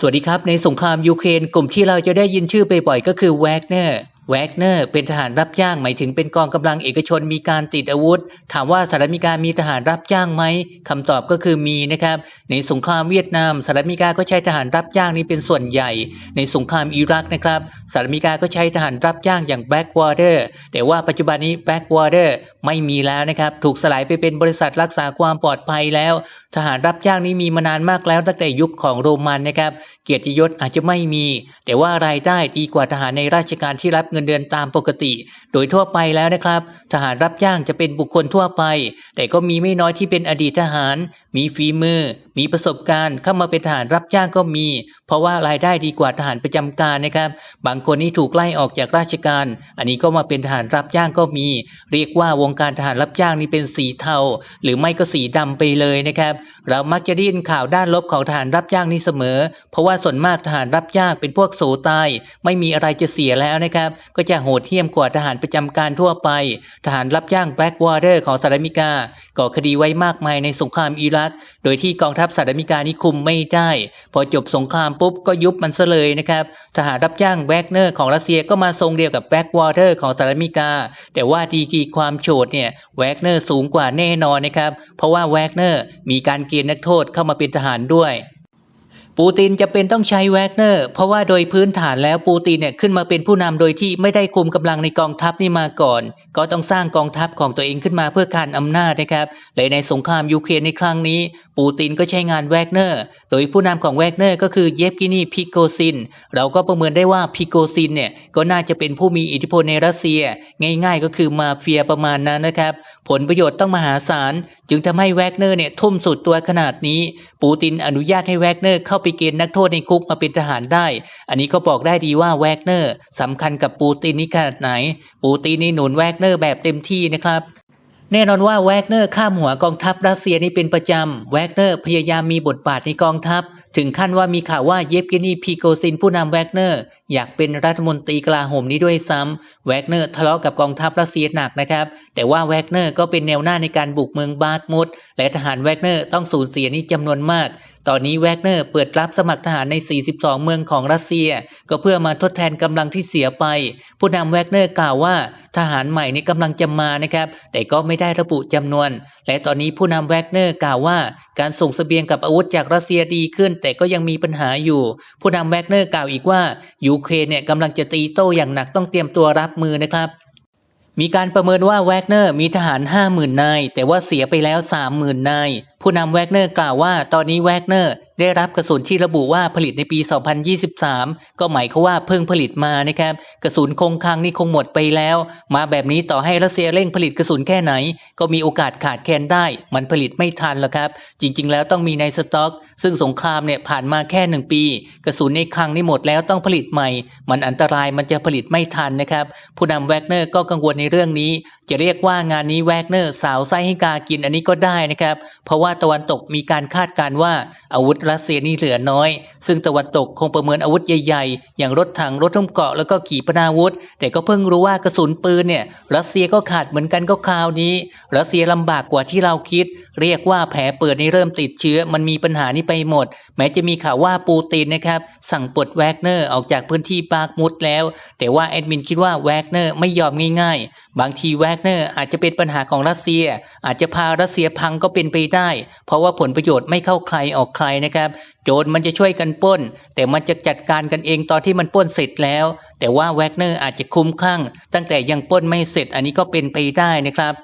สวัสดีครับในสงครามยูเครนกลุ่มที่เราจะได้ยินชื่อบ่อยๆก็คือแวกเนอร์ แวกเนอร์เป็นทหารรับจ้างหมายถึงเป็นกองกำลังเอกชนมีการติดอาวุธ ถามว่าสหรัฐอเมริกามีทหารรับจ้างไหมคำตอบก็คือมีนะครับ ในสงครามเวียดนามสหรัฐอเมริกาก็ใช้ทหารรับจ้างนี้เป็นส่วนใหญ่ ในสงครามอิรักนะครับสหรัฐอเมริกาก็ใช้ทหารรับจ้างอย่าง Blackwater แต่ว่าปัจจุบันนี้ Blackwater ไม่มีแล้วนะครับ ถูกสลายไปเป็นบริษัทรักษาความปลอดภัยแล้ว ทหารรับจ้างนี้มีมานานมากแล้ว ตั้งแต่ยุคของโรมันนะครับ เกียรติยศอาจจะไม่มี แต่ว่ารายได้ดีกว่าทหารในราชการที่รับเงินเดือนตามปกติ โดยทั่วไปแล้วนะครับ ทหารรับจ้างจะเป็นบุคคลทั่วไป แต่ก็มีไม่น้อยที่เป็นอดีตทหาร มีฝีมือ มีประสบการณ์เข้ามาเป็นทหารรับจ้างก็มีเพราะว่ารายได้ดีกว่าทหารประจำการนะครับ บางคนนี่ถูกไล่ออกจากราชการ อันนี้ก็มาเป็นทหารรับจ้างก็มี เรียกว่าวงการทหารรับจ้างนี่เป็นสีเทา หรือไม่ก็สีดำไปเลยนะครับ เรามักจะได้ยินข่าวด้านลบของทหารรับจ้างนี่เสมอ เพราะว่าส่วนมากทหารรับจ้างเป็นพวกโสตายไม่มีอะไรจะเสียแล้วนะครับ ก็จะโหดเหี้ยมกว่าทหารประจำการทั่วไป ทหารรับจ้าง Blackwater ของสหรัฐอเมริกาก่อคดีไว้มากมายในสงครามอิรัก โดยที่กองทัพสหรัฐอเมริกานี่คุมไม่ได้ พอจบสงครามปุ๊บก็ยุบมันซะเลยนะครับทหารรับจ้างแวกเนอร์ของรัสเซียก็มาทรงเดียวกับแบ็กวอเตอร์ของสหรัฐอเมริกา แต่ว่าดีกีความโฉดเนี่ยแวกเนอร์สูงกว่าแน่นอนนะครับ เพราะว่าแวกเนอร์มีการเกณฑ์นักโทษเข้ามาเป็นทหารด้วย ปูตินจะเป็นต้องใช้แวกเนอร์ เพราะว่าโดยพื้นฐานแล้วปูตินเนี่ยขึ้นมาเป็นผู้นำโดยที่ไม่ได้คุมกำลังในกองทัพนี่มาก่อน ก็ต้องสร้างกองทัพของตัวเองขึ้นมาเพื่อการอำนาจนะครับและในสงครามยูเครนในครั้งนี้ ปูตินก็ใช้งานแวกเนอร์ โดยผู้นำของแวกเนอร์ก็คือเยฟกินีพิโกซิน เราก็ประเมินได้ว่าพิโกซินเนี่ยก็น่าจะเป็นผู้มีอิทธิพลในรัสเซีย ง่าย ๆ ก็คือมาเฟียประมาณนั้นนะครับผลประโยชน์ต้องมหาศาลจึงทำให้แวกเนอร์เนี่ยทุ่มสุดตัวขนาดนี้ ปูตินอนุญาตให้แวกเนอร์เข้าไปเกณฑ์นักโทษในคุกมาเป็นทหารได้ อันนี้ก็บอกได้ดีว่าแวกเนอร์สำคัญกับปูตินนี่ขนาดไหน ปูตินนี่หนุนแวกเนอร์แบบเต็มที่นะครับแน่นอนว่าแวกเนอร์ข้ามหัวกองทัพรัสเซียนี่เป็นประจำ แวกเนอร์พยายามมีบทบาทในกองทัพ ถึงขั้นว่ามีข่าวว่าเยฟเกนีพีโกซินผู้นำแวกเนอร์ อยากเป็นรัฐมนตรีกลาโหมนี้ด้วยซ้ำแวกเนอร์ทะเลาะกับกองทัพรัสเซียหนักนะครับ แต่ว่าแวกเนอร์ก็เป็นแนวหน้าในการบุกเมืองบาร์กมุดและทหารแวกเนอร์ต้องสูญเสียนี่จำนวนมาก ตอนนี้แวกเนอร์เปิดรับสมัครทหารใน 42 เมืองของรัสเซีย ก็เพื่อมาทดแทนกำลังที่เสียไป ผู้นำแวกเนอร์กล่าวว่าทหารใหม่นี่กำลังจะมานะครับ แต่ก็ไม่ได้ระบุจำนวน และตอนนี้ผู้นำแวกเนอร์กล่าวว่า การส่งเสบียงกับอาวุธจากรัสเซียดีขึ้น แต่ก็ยังมีปัญหาอยู่ ผู้นำแวกเนอร์กล่าวอีกว่ายูเครนเนี่ยกำลังจะตีโต้อย่างหนักต้องเตรียมตัวรับมือนะครับมีการประเมินว่าแวกเนอร์มีทหาร 50,000 นาย แต่ว่าเสียไปแล้ว 30,000 นาย ผู้นำแวกเนอร์กล่าวว่าตอนนี้แวกเนอร์ได้รับกระสุนที่ระบุว่าผลิตในปี 2023 ก็หมายความว่าเพิ่งผลิตมานะครับ กระสุนคงคลังนี่คงหมดไปแล้ว มาแบบนี้ต่อให้รัสเซียเร่งผลิตกระสุนแค่ไหน ก็มีโอกาสขาดแคลนได้ มันผลิตไม่ทันหรอกครับ จริง ๆ แล้วต้องมีในสต็อก ซึ่งสงครามเนี่ยผ่านมาแค่หนึ่งปี กระสุนในคลังนี่หมดแล้วต้องผลิตใหม่ มันอันตรายมันจะผลิตไม่ทันนะครับ ผู้นำแวกเนอร์ก็กังวลในเรื่องนี้ จะเรียกว่างานนี้แวกเนอร์สาวไส้ให้กากินอันนี้ก็ได้นะครับ เพราะว่าตะวันตกมีการคาดการว่าอาวุธรัสเซียนี่เหลือน้อย ซึ่งตะวันตกคงประเมินอาวุธใหญ่ๆ อย่างรถถังรถทุ่มเกาะแล้วก็ขีปนาวุธ แต่ก็เพิ่งรู้ว่ากระสุนปืนเนี่ยรัสเซียก็ขาดเหมือนกันก็คราวนี้ รัสเซียลำบากกว่าที่เราคิด เรียกว่าแผลเปิดนี่เริ่มติดเชื้อ มันมีปัญหานี้ไปหมด แม้จะมีข่าวว่าปูตินนะครับสั่งปลดแวกเนอร์ออกจากพื้นที่ปากมุดแล้ว แต่ว่าแอดมินคิดว่าแวกเนอร์ไม่ยอมง่ายๆ บางทีแวกเนอร์อาจจะเป็นปัญหาของรัสเซีย อาจจะพารัสเซียพังก็เป็นไปได้ เพราะว่าผลประโยชน์ไม่เข้าใครออกใครนะครับ โจรมันจะช่วยกันป้น แต่มันจะจัดการกันเองตอนที่มันป้นเสร็จแล้ว แต่ว่าแวกเนอร์อาจจะคุ้มคลั่ง ตั้งแต่ยังป้นไม่เสร็จอันนี้ก็เป็นไปได้นะครับ